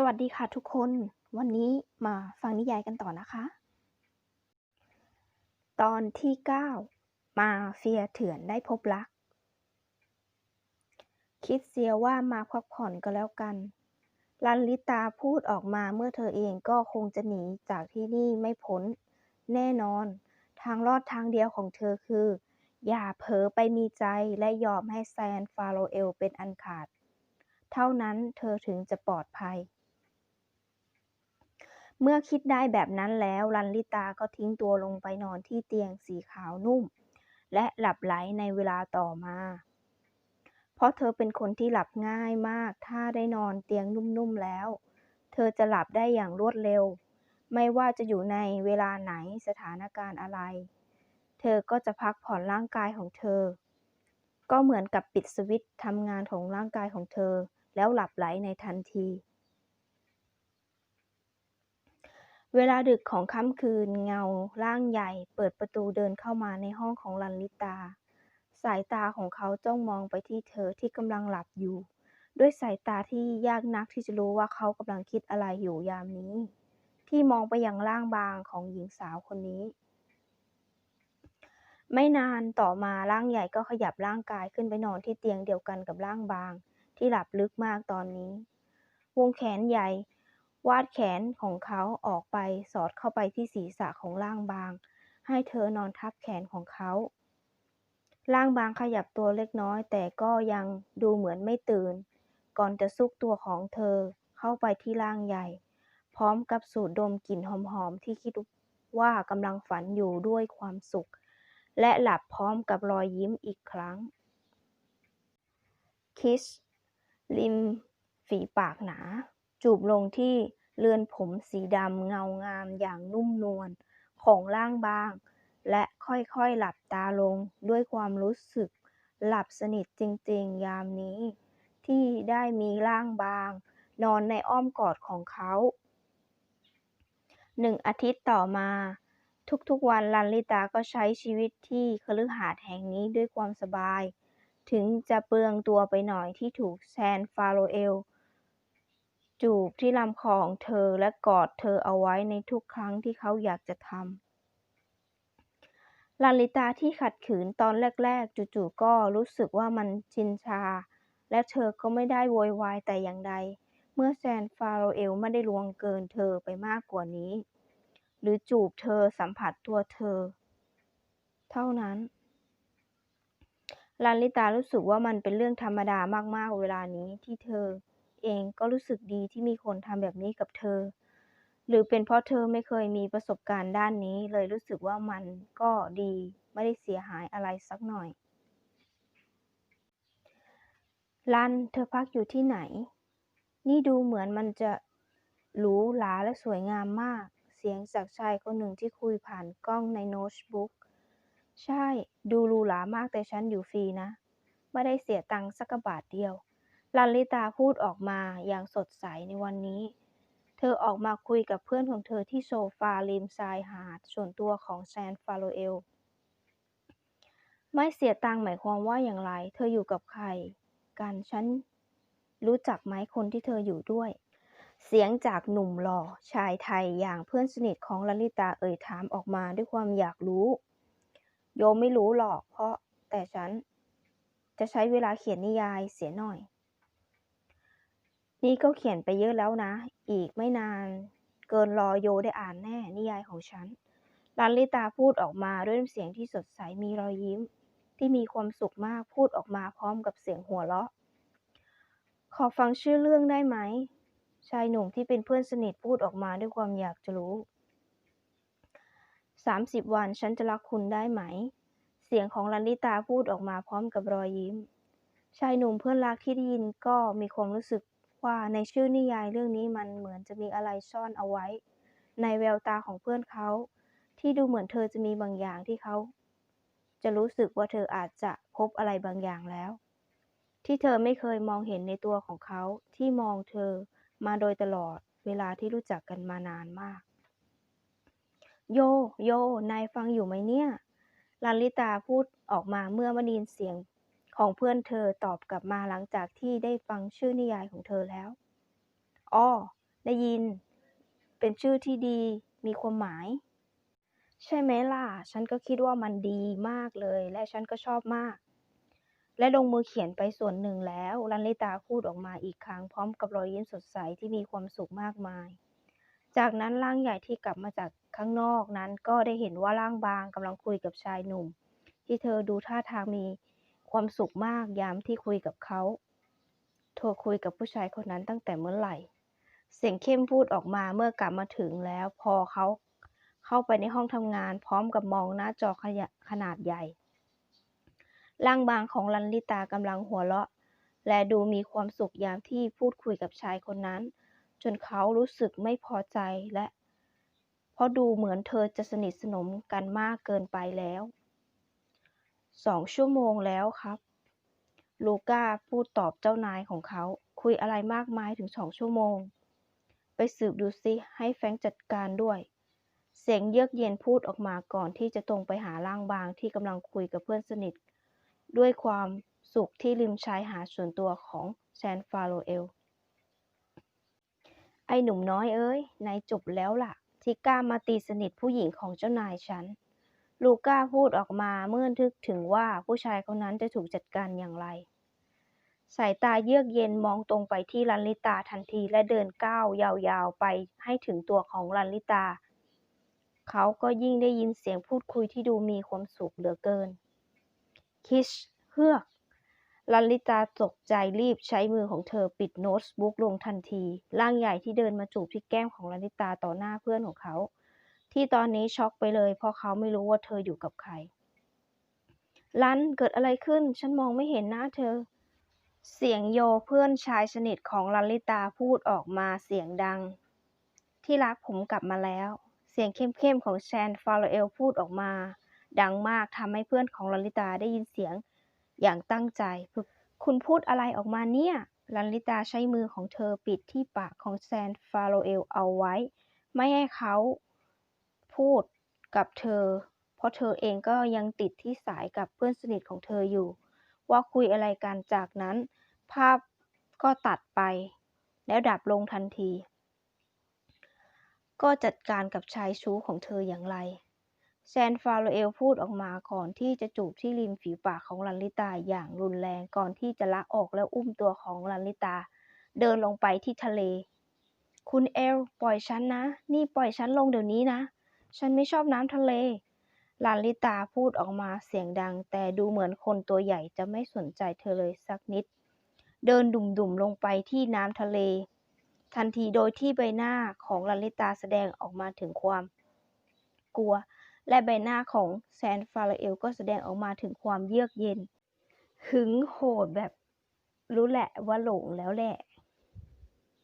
สวัสดีค่ะทุกคน วันนี้มาฟังนิยายกันต่อนะคะ ตอนที่ 9 มาเฟียเถื่อนได้พบรัก คิดเสียว่ามาพักผ่อนก็แล้วกัน ลันลิตาพูดออกมาเมื่อเธอเองก็คงจะหนีจากที่นี่ไม่พ้น แน่นอน ทางรอดทางเดียวของเธอคือ อย่าเผลอไปมีใจและยอมให้แซนฟาโรเอลเป็นอันขาดเท่านั้นเธอถึงจะปลอดภัย เมื่อคิดได้แบบนั้นแล้วลันลิตาก็ทิ้งตัวลงไปนอนที่เตียงสีขาวนุ่ม และหลับไหลในเวลาต่อมา เพราะเธอเป็นคนที่หลับง่ายมาก ถ้าได้นอนเตียงนุ่มๆแล้ว เธอจะหลับได้อย่างรวดเร็ว ไม่ว่าจะอยู่ในเวลาไหนสถานการณ์อะไร เธอก็จะพักผ่อนร่างกายของเธอ ก็เหมือนกับปิดสวิตช์ทำงานของร่างกายของเธอ แล้วหลับไหลในทันที เวลาดึกของค่ำคืนเงาร่างใหญ่ เปิดประตูเดินเข้ามาในห้องของลันลิตา สายตาของเขาจ้องมองไปที่เธอที่กำลังหลับอยู่ ด้วยสายตาที่ยากนักที่จะรู้ว่าเขากำลังคิดอะไรอยู่ยามนี้ ที่มองไปยังร่างบางของหญิงสาวคนนี้ ไม่นานต่อมาร่างใหญ่ก็ขยับร่างกายขึ้นไปนอนที่เตียงเดียวกันกับร่างบาง ที่หลับลึกมากตอนนี้ วงแขนใหญ่ วาดแขนของเขาออกไปสอดเข้าไปที่ศีรษะของร่างบาง ให้เธอนอนทับแขนของเขาร่างบางขยับตัวเล็กน้อย แต่ก็ยังดูเหมือนไม่ตื่น ก่อนจะซุกตัวของเธอเข้าไปที่ร่างใหญ่ พร้อมกับสูดดมกลิ่นหอมๆที่คิดว่ากำลังฝันอยู่ด้วยความสุข และหลับพร้อมกับรอยยิ้มอีกครั้ง คิสริม ฝีปากหนา จูบลงที่เรือนผมสีดำเงางามอย่างนุ่มนวลของร่างบาง และค่อยๆหลับตาลงด้วยความรู้สึก หลับสนิทจริงๆ ยามนี้ ที่ได้มีร่างบาง นอนในอ้อมกอดของเขาหนึ่งอาทิตย์ต่อมา ทุกๆวันลันลิตาก็ใช้ชีวิตที่คฤหาสน์แห่งนี้ด้วยความสบาย ถึงจะเปลืองตัวไปหน่อยที่ถูกแซนฟาโรเอล จูบที่ลำคอของเธอและกอดเธอเอาไว้ในทุกครั้งที่เขาอยากจะทำลาลิตาที่ขัดขืนตอนแรก ๆ จู่ๆก็รู้สึกว่ามันชินชา และเธอก็ไม่ได้โวยวายแต่อย่างใด เมื่อแซนฟาโรเอลไม่ได้ลวงเกินเธอไปมากกว่านี้ หรือจูบเธอสัมผัสตัวเธอ เท่านั้นลาลิตารู้สึกว่ามันเป็นเรื่องธรรมดามากๆเวลานี้ที่เธอ เองก็รู้สึกดีที่มีคนทำแบบนี้กับเธอ หรือเป็นเพราะเธอไม่เคยมีประสบการณ์ด้านนี้เลยรู้สึกว่ามันก็ดีไม่ได้เสียหายอะไรสักหน่อย ลันเธอพักอยู่ที่ไหน นี่ดูเหมือนมันจะหรูหราและสวยงามมาก เสียงจากชายคนหนึ่งที่คุยผ่านกล้องในโน้ตบุ๊ก ใช่ ดูหรูหรามากแต่ฉันอยู่ฟรีนะ ไม่ได้เสียตังค์สักบาทเดียว ลันลิตาพูดออกมาอย่างสดใสในวันนี้ เธอออกมาคุยกับเพื่อนของเธอที่โซฟาริมชายหาดส่วนตัวของแซนฟาโรเอล ไม่เสียตังหมายความว่าอย่างไร เธออยู่กับใคร กันฉันรู้จักไหมคนที่เธออยู่ด้วย เสียงจากหนุ่มหล่อชายไทยอย่างเพื่อนสนิทของลลิตาเอ่ยถามออกมาด้วยความอยากรู้ โยมไม่รู้หรอกเพราะแต่ฉัน จะใช้เวลาเขียนนิยายเสียหน่อย นี่ก็เขียนไปเยอะแล้วนะ อีกไม่นาน เกินรอโยได้อ่านแน่ นิยายของฉันลลิตาพูดออกมาด้วยน้ำเสียงที่สดใสมีรอยยิ้ม ที่มีความสุขมากพูดออกมาพร้อมกับเสียงหัวเราะ ขอฟังชื่อเรื่องได้ไหม ชายหนุ่มที่เป็นเพื่อนสนิทพูดออกมาด้วยความอยากจะรู้สามสิบวันฉันจะรักคุณได้ไหม เสียงของลันลิตาพูดออกมาพร้อมกับรอยยิ้ม ชายหนุ่มเพื่อนรักที่ได้ยินก็มีความรู้สึก ว่าในชื่อนิยายเรื่องนี้มันเหมือนจะมีอะไรซ่อนเอาไว้ ในแววตาของเพื่อนเขา ที่ดูเหมือนเธอจะมีบางอย่างที่เขา จะรู้สึกว่าเธออาจจะพบอะไรบางอย่างแล้ว ที่เธอไม่เคยมองเห็นในตัวของเขาที่มองเธอมาโดยตลอดเวลาที่รู้จักกันมานานมาก โย โย นายฟังอยู่ไหมเนี่ยลันลิตาพูดออกมาเมื่อมาดินเสียง ของเพื่อนเธอตอบกลับมาหลังจากที่ได้ฟังชื่อนิยายของเธอแล้ว อ้อ ได้ยิน เป็นชื่อที่ดี มีความหมาย ใช่ไหมล่ะ ฉันก็คิดว่ามันดีมากเลย และฉันก็ชอบมาก และลงมือเขียนไปส่วนหนึ่งแล้วลันลิตาพูดออกมาอีกครั้งพร้อมกับรอยยิ้มสดใสที่มีความสุขมากมาย จากนั้นร่างใหญ่ที่กลับมาจากข้างนอกนั้นก็ได้เห็นว่าร่างบางกำลังคุยกับชายหนุ่ม ที่เธอดูท่าทางมี ความสุขมากยามที่คุยกับเขาเธอคุยกับผู้ชายคนนั้นตั้งแต่เมื่อไหร่ เสียงเข้มพูดออกมาเมื่อกลับมาถึงแล้ว พอเขาเข้าไปในห้องทำงาน พร้อมกับมองหน้าจอขยะขนาดใหญ่ ร่างบางของลันลิตากำลังหัวเราะ และดูมีความสุขยามที่พูดคุยกับชายคนนั้น จนเขารู้สึกไม่พอใจและ เพราะดูเหมือนเธอจะสนิทสนมกันมากเกินไปแล้ว สองชั่วโมงแล้วครับ ลูก้าพูดตอบเจ้านายของเขา คุยอะไรมากมายถึงสองชั่วโมง ไปสืบดูซิให้แฟงจัดการด้วย เสียงเยือกเย็นพูดออกมาก่อนที่จะตรงไปหาร่างบางที่กำลังคุยกับเพื่อนสนิท ด้วยความสุขที่ริมชายหาดส่วนตัวของแซนฟาโรเอล ไอหนุ่มน้อยเอ้ยนายจบแล้วล่ะ ที่กล้ามาตีสนิทผู้หญิงของเจ้านายฉัน ลูก้าพูดออกมาเมื่อนึกถึงว่าผู้ชายคนนั้นจะถูกจัดการอย่างไร สายตาเยือกเย็นมองตรงไปที่ลันลิตาทันทีและเดินก้าวยาวๆไปให้ถึงตัวของลันลิตา เขาก็ยิ่งได้ยินเสียงพูดคุยที่ดูมีความสุขเหลือเกิน คิชเฮือกลันลิตาตกใจรีบใช้มือของเธอปิดโน้ตบุ๊กลงทันที ร่างใหญ่ที่เดินมาจูบที่แก้มของลันลิตาต่อหน้าเพื่อนของเขา ที่ตอนนี้ช็อกไปเลย เพราะเขาไม่รู้ว่าเธออยู่กับใคร ลันเกิดอะไรขึ้น ฉันมองไม่เห็นหน้าเธอ เสียงโยเพื่อนชายสนิทของลันลิตาพูดออกมาเสียงดัง ที่รักผมกลับมาแล้ว เสียงเข้มๆของแชนฟาโรเอลพูดออกมา ดังมากทำให้เพื่อนของลันลิตาได้ยินเสียงอย่างตั้งใจ คุณพูดอะไรออกมาเนี่ย ลันลิตาใช้มือของเธอปิดที่ปากของแซนฟาโรเอลเอาไว้ ไม่ให้เขา พูดกับเธอ เพราะเธอเองก็ยังติดที่สายกับเพื่อนสนิทของเธออยู่ ว่าคุยอะไรกันจากนั้น ภาพก็ตัดไป แล้วดับลงทันที ก็จัดการกับชายชู้ของเธออย่างไร แซนฟาโรเอลพูดออกมาก่อนที่จะจูบที่ริมฝีปากของลันลิตาอย่างรุนแรงก่อนที่จะละออกแล้วอุ้มตัวของลันลิตา เดินลงไปที่ทะเลคุณเอล ปล่อยฉันนะ นี่ปล่อยฉันลงเดี๋ยวนี้นะ ฉันไม่ชอบน้ำทะเลลันลิตาพูดออกมาเสียงดัง แต่ดูเหมือนคนตัวใหญ่จะไม่สนใจเธอเลยสักนิด เดินดุ่มๆลงไปที่น้ำทะเล ทันทีโดยที่ใบหน้าของลันลิตาแสดงออกมาถึงความ กลัว และใบหน้าของแซนฟาราเอลก็แสดงออกมาถึงความเยือกเย็น หึงโหดแบบรู้แหละว่าหลงแล้วแหละ